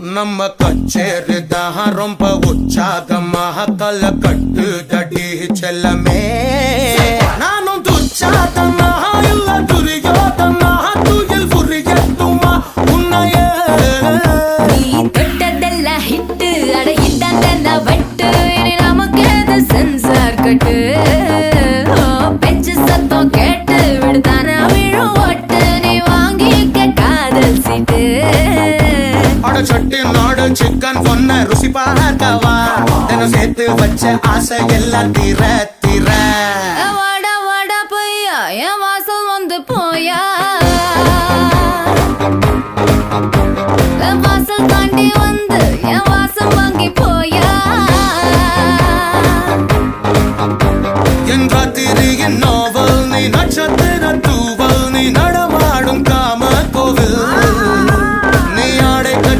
நம்ம கச்சேரி தான் ரொம்ப உற்சாகமாக கல கட்டு தடி செல்லமே. நானும் துச்சாதமாக இல்ல துரியோதமாக துயில் புரியட்டுமா உன்னையே. நீ தொட்டதெல்லாம் ஹிட்டு அட இட்டாந்தெல்லாம் வட்டு. நமக்கு சென்சார் கட்டு? நாடு சொட்டு நோடு சிக்கன் பொண்ண ருசி பார்க்கவா? தினம் சேர்த்து வச்ச ஆசை எல்லாம் திர திர. வாட வாட பையா என் வாசல் வந்து போயா? வாசல் தாண்டி வந்து என் வாசம் வாங்கி போயா? என்